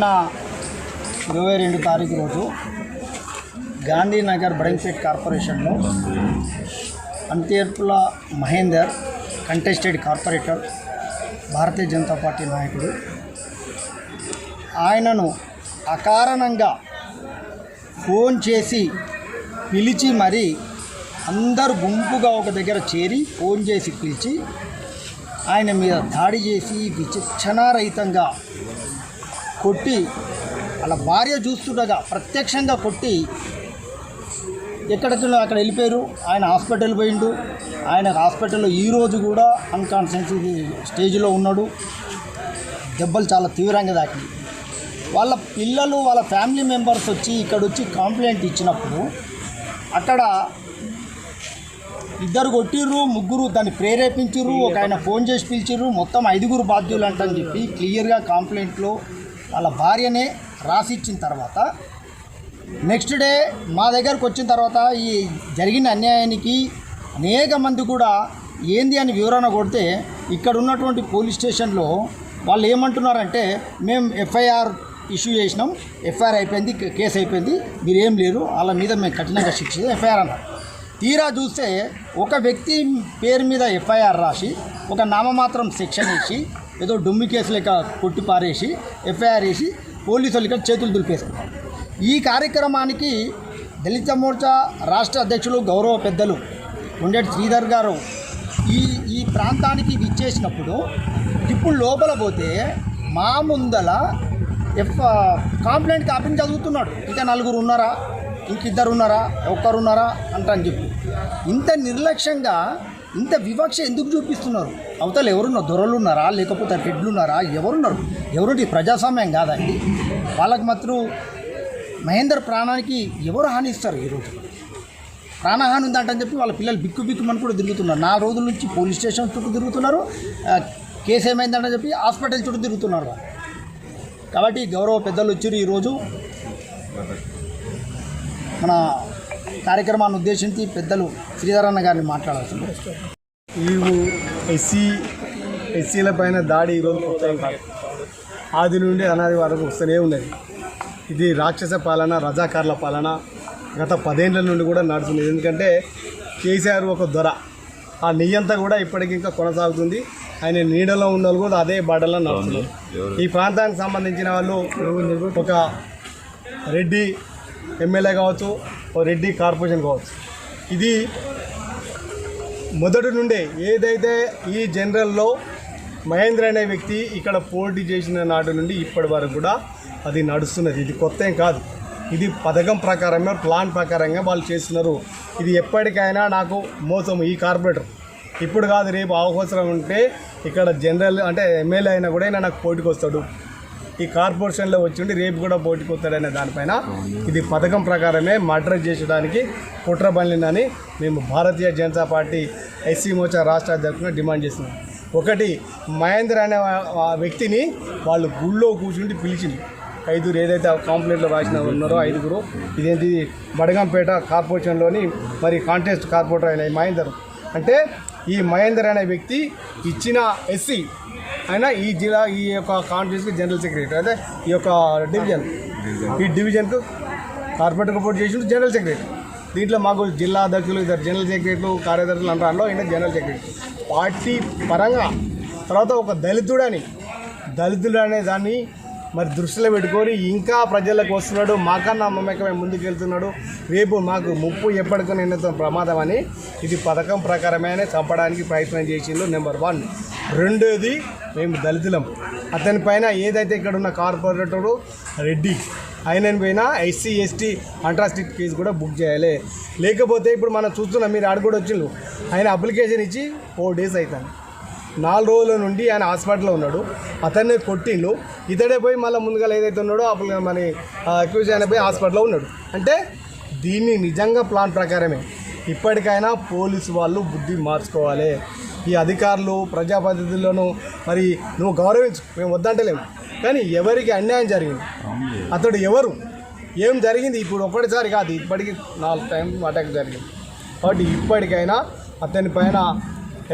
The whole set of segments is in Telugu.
మొన్న ఇరవై రెండు తారీఖు రోజు గాంధీనగర్ బ్రైన్పేట్ కార్పొరేషన్లో అంతేర్పుల Mahender contested corporator Bharatiya Janata Party నాయకుడు. ఆయనను అకారణంగా ఫోన్ చేసి పిలిచి మరి అందరు గుంపుగా ఒక దగ్గర చేరి ఫోన్ చేసి పిలిచి ఆయన మీద దాడి చేసి విచక్షణారహితంగా కొట్టి వాళ్ళ భార్య చూస్తుండగా ప్రత్యక్షంగా కొట్టి ఎక్కడికి అక్కడ వెళ్ళిపోయారు? ఆయన హాస్పిటల్ పోయిండు. ఆయన హాస్పిటల్లో ఈ రోజు కూడా అన్కాన్షియస్ స్టేజ్లో ఉన్నాడు. దెబ్బలు చాలా తీవ్రంగా తాకినాయి వాళ్ళ పిల్లలు వాళ్ళ ఫ్యామిలీ మెంబర్స్ వచ్చి ఇక్కడ వచ్చి కంప్లైంట్ ఇచ్చినప్పుడు అక్కడ ఇద్దరు కొట్టిర్రు ముగ్గురు దాన్ని ప్రేరేపించిర్రు ఒక ఆయన ఫోన్ చేసి పిలిచిర్రు మొత్తం ఐదుగురు బాధ్యులు అంటని చెప్పి క్లియర్గా కంప్లైంట్లో వాళ్ళ భార్యనే రాసిచ్చిన తర్వాత నెక్స్ట్ డే మా దగ్గరకు వచ్చిన తర్వాత ఈ జరిగిన అన్యాయానికి అనేక మంది కూడా ఏంది అని వివరణ కొడితే ఇక్కడ ఉన్నటువంటి పోలీస్ స్టేషన్లో వాళ్ళు ఏమంటున్నారంటే మేము ఎఫ్ఐఆర్ ఇష్యూ చేసినాం ఎఫ్ఐఆర్ అయిపోయింది కేసు అయిపోయింది మీరేం లేరు వాళ్ళ మీద మేము కఠినంగా శిక్ష ఎఫ్ఐఆర్ అన్నారు. తీరా చూస్తే ఒక వ్యక్తి పేరు మీద ఎఫ్ఐఆర్ రాసి ఒక నామమాత్రం శిక్షణ ఇచ్చి ఏదో డొమ్మి కేసు లెక్క కొట్టి పారేసి ఎఫ్ఐఆర్ వేసి పోలీసులు ఇక్కడ చేతులు దులిపేసుకున్నారు ఈ కార్యక్రమానికి దళిత మోర్చా రాష్ట్ర అధ్యక్షులు గౌరవ పెద్దలు ఉండేటి శ్రీధర్ గారు ఈ ఈ ప్రాంతానికి విచ్చేసినప్పుడు ఇప్పుడు లోపల పోతే మా ముందల ఎఫ్ కాంప్లైంట్ కాపీని చదువుతున్నాడు. ఇంకా నలుగురు ఉన్నారా? ఇంకిద్దరు ఉన్నారా? ఒక్కరు ఉన్నారా అంటని చెప్పి. ఇంత నిర్లక్ష్యంగా ఇంత వివక్ష ఎందుకు చూపిస్తున్నారు? అవతల ఎవరున్నారు దొరలు ఉన్నారా లేకపోతే రెడ్లు ఉన్నారా ఎవరున్నారు? ఎవరుంటి ప్రజాస్వామ్యం కాదండి వాళ్ళకి మాత్రం మహేందర్ ప్రాణానికి ఎవరు హాని ఇస్తారు ఈరోజు? ప్రాణహాని ఉందంటని చెప్పి వాళ్ళ పిల్లలు బిక్కు బిక్కుమని కూడా తిరుగుతున్నారు. నాలుగు రోజుల నుంచి పోలీస్ స్టేషన్ చుట్టూ తిరుగుతున్నారు. కేసు ఏమైందంటని చెప్పి హాస్పిటల్ చుట్టూ తిరుగుతున్నారు కాబట్టి గౌరవ పెద్దలు వచ్చారు ఈరోజు. మన కార్యక్రమాన్ని ఉద్దేశించి పెద్దలు శ్రీధరన్న గారిని మాట్లాడాల్సింది వీళ్ళు ఎస్సీ ఎస్సీల పైన దాడి ఈరోజు కొత్త కాదు. ఆది నుండి అనాది వరకు వస్తూనే ఉన్నది. ఇది రాక్షస పాలన రజాకారుల పాలన గత పదేండ్ల నుండి కూడా నడుస్తుంది. ఎందుకంటే కేసీఆర్ ఒక దొర. ఆ నెయ్యంతా కూడా ఇప్పటికి ఇంకా కొనసాగుతుంది. ఆయన నీడలో ఉన్న కూడా అదే బాటలో నడుస్తుంది ఈ ప్రాంతానికి సంబంధించిన వాళ్ళు ఒక రెడ్డి ఎమ్మెల్యే కావచ్చు ఓ రెడ్డి కార్పొరేషన్ కావచ్చు. ఇది మొదటి నుండే ఏదైతే ఈ జనరల్లో మహేంద్ర అనే వ్యక్తి ఇక్కడ పోటీ చేసిన నాటి నుండి ఇప్పటి వరకు కూడా అది నడుస్తున్నది. ఇది కొత్త ఏం కాదు. ఇది పథకం ప్రకారమే ప్లాన్ ప్రకారంగా వాళ్ళు చేస్తున్నారు. ఇది ఎప్పటికైనా నాకు మోసం ఈ కార్పొరేటర్. ఇప్పుడు కాదు రేపు అవసరం ఉంటే ఇక్కడ జనరల్ అంటే ఎమ్మెల్యే అయినా కూడా నాకు పోటీకి వస్తాడు. ఈ కార్పొరేషన్లో వచ్చిండి రేపు కూడా పోటీకి వస్తాడనే దానిపైన ఇది పథకం ప్రకారమే మర్డర్ చేసడానికి కుట్ర బలిందని మేము భారతీయ జనతా పార్టీ ఎస్సీ మోర్చా రాష్ట్ర అధ్యక్షులుగా డిమాండ్ చేస్తున్నాం. ఒకటి మహేంద్ర అనే వ్యక్తిని వాళ్ళు గుళ్ళో కూర్చుండి పిలిచింది ఐదుగురు ఏదైతే కాంప్లైంట్లో రాసిన ఉన్నారో ఐదుగురు ఇదేంటి బడగంపేట కార్పొరేషన్లోని మరి కాంటెస్ట్ కార్పొరేటర్ అయిన మహేందర్. అంటే ఈ మహేందర్ అనే వ్యక్తి ఇచ్చిన ఎస్సీ ఆయన ఈ జిల్లా ఈ యొక్క కాంట్రీస్కి జనరల్ సెక్రటరీ అదే ఈ యొక్క డివిజన్ ఈ డివిజన్కు కార్పొరేటర్ పోటీ చేసి జనరల్ సెక్రటరీ దీంట్లో మాకు జిల్లా అధ్యక్షులు ఇద్దరు జనరల్ సెక్రటరీలు కార్యదర్శులు అంటారు ఆయన జనరల్ సెక్రటరీ పార్టీ పరంగా తర్వాత ఒక దళితుడని దళితుడు అనే దాన్ని మరి దృష్టిలో పెట్టుకొని ఇంకా ప్రజలకు వస్తున్నాడు మాకన్నా మమ్మకమే ముందుకు వెళ్తున్నాడు. రేపు మాకు ముప్పు ఎప్పటికైనా ఎన్నుతున్న ప్రమాదం అని ఇది పథకం ప్రకారమే చంపడానికి ప్రయత్నం చేసిండు నెంబర్ వన్. రెండోది మేము దళితులం. అతని పైన ఏదైతే ఇక్కడ ఉన్న కార్పొరేటరు రెడ్డి ఆయన పైన ఎస్సీ ఎస్టీ అంట్రాస్టిక్ కేసు కూడా బుక్ చేయాలి. లేకపోతే ఇప్పుడు మనం చూస్తున్నాం మీరు ఆడ కూడా వచ్చిండు ఆయన అప్లికేషన్ ఇచ్చి ఫోర్ డేస్ అవుతాను నాలుగు రోజుల నుండి ఆయన హాస్పిటల్లో ఉన్నాడు. అతన్ని కొట్టిండు. ఇతడే పోయి మళ్ళీ ముందుగా ఏదైతే ఉన్నాడో అప్పుడు మన అక్యూజ్ ఆయన పోయి హాస్పిటల్లో ఉన్నాడు. అంటే దీన్ని నిజంగా ప్లాన్ ప్రకారమే. ఇప్పటికైనా పోలీసు వాళ్ళు బుద్ధి మార్చుకోవాలి. ఈ అధికారులు ప్రజాప్రతినిధులను మరి నువ్వు గౌరవించు. మేము వద్దంటలేము. కానీ ఎవరికి అన్యాయం జరిగింది? అతడు ఎవరు? ఏం జరిగింది? ఇప్పుడు ఒక్కటిసారి కాదు ఇప్పటికి నాలుగు టైం అటాక్ జరిగింది. కాబట్టి ఇప్పటికైనా అతని పైన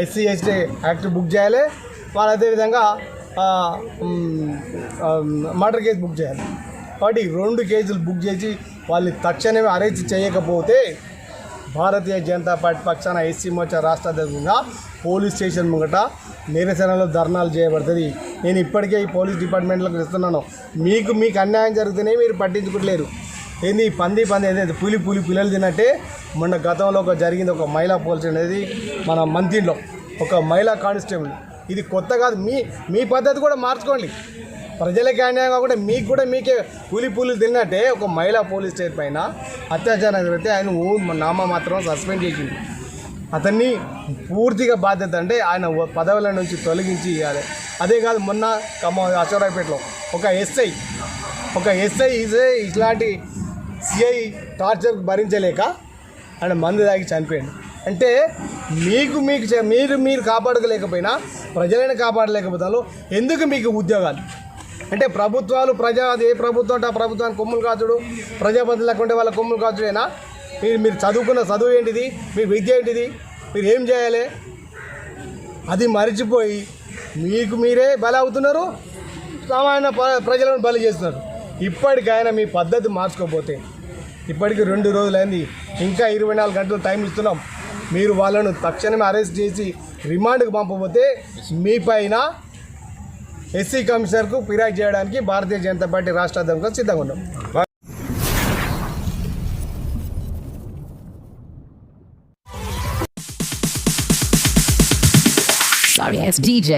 ఎస్సీ ఎస్టీ యాక్ట్ బుక్ చేయాలి. వాళ్ళు అదేవిధంగా మర్డర్ కేసు బుక్ చేయాలి. కాబట్టి రెండు కేసులు బుక్ చేసి వాళ్ళని తక్షణమే అరెస్ట్ చేయకపోతే భారతీయ జనతా పార్టీ పక్షాన ఎస్సీ మోర్చా రాష్ట్ర అధ్యక్షంగా పోలీస్ స్టేషన్ ముంగట నిరసనలో ధర్నాలు చేయబడుతుంది. నేను ఇప్పటికే ఈ పోలీస్ డిపార్ట్మెంట్లకు ఇస్తున్నాను మీకు మీకు అన్యాయం జరిగితేనే మీరు పట్టించుకోవట్లేరు ఏంది పంది పంది ఏదైతే పులి పులి పిల్లలు తిన్నట్టే మొన్న గతంలో ఒక జరిగింది ఒక మహిళా పోలీస్ అనేది మన మంత్రిలో ఒక మహిళా కానిస్టేబుల్. ఇది కొత్త కాదు మీ మీ పద్ధతి కూడా మార్చుకోండి. ప్రజలకి అన్యాయం కాకుండా మీకు కూడా మీకే పులి పులి తిన్నట్టే ఒక మహిళా పోలీస్ స్టేట్ పైన అత్యాచారం జరిగితే ఆయన ఊ నామ మాత్రం సస్పెండ్ చేసింది అతన్ని పూర్తిగా బాధ్యత అంటే ఆయన పదవుల నుంచి తొలగించి ఇవ్వాలి. అదే కాదు మొన్న ఖమ్మం అశోరావుపేటలో ఒక ఎస్ఐ ఒక ఎస్ఐ ఇదే ఇట్లాంటి సిఐ టార్చర్ భరించలేక ఆయన మందు తాగి చనిపోయాడు. అంటే మీకు మీకు చే- మీరు మీరు కాపాడుకోలేకపోయినా ప్రజలను కాపాడలేకపోతాను ఎందుకు మీకు ఉద్యోగాలు? అంటే ప్రభుత్వాలు ప్రజా అది ఏ ప్రభుత్వం అంటే ఆ ప్రభుత్వానికి కొమ్ములు కాచుడు ప్రజాపతి లేకుంటే వాళ్ళ కొమ్ములు కాచుడేనా? మీరు మీరు చదువుకున్న చదువు ఏంటిది? మీ విద్య ఏంటిది? మీరు ఏం చేయాలి? అది మరిచిపోయి మీకు మీరే బలి అవుతున్నారు సామాన్య ప్ర- ప్రజలను బలి చేస్తున్నారు. ఇప్పటికైనా మీ పద్ధతి మార్చుకోపోతే ఇప్పటికి రెండు రోజులైంది ఇంకా ఇరవై నాలుగు గంటలు టైం ఇస్తున్నాం మీరు వాళ్ళను తక్షణమే అరెస్ట్ చేసి రిమాండ్కు పంపబోతే మీ పైన ఎస్సీ కమిషనర్కు ఫిర్యాదు చేయడానికి భారతీయ జనతా పార్టీ రాష్ట్ర అధ్యక్షులు సిద్ధంగా ఉన్నాం Sorry ass DJ.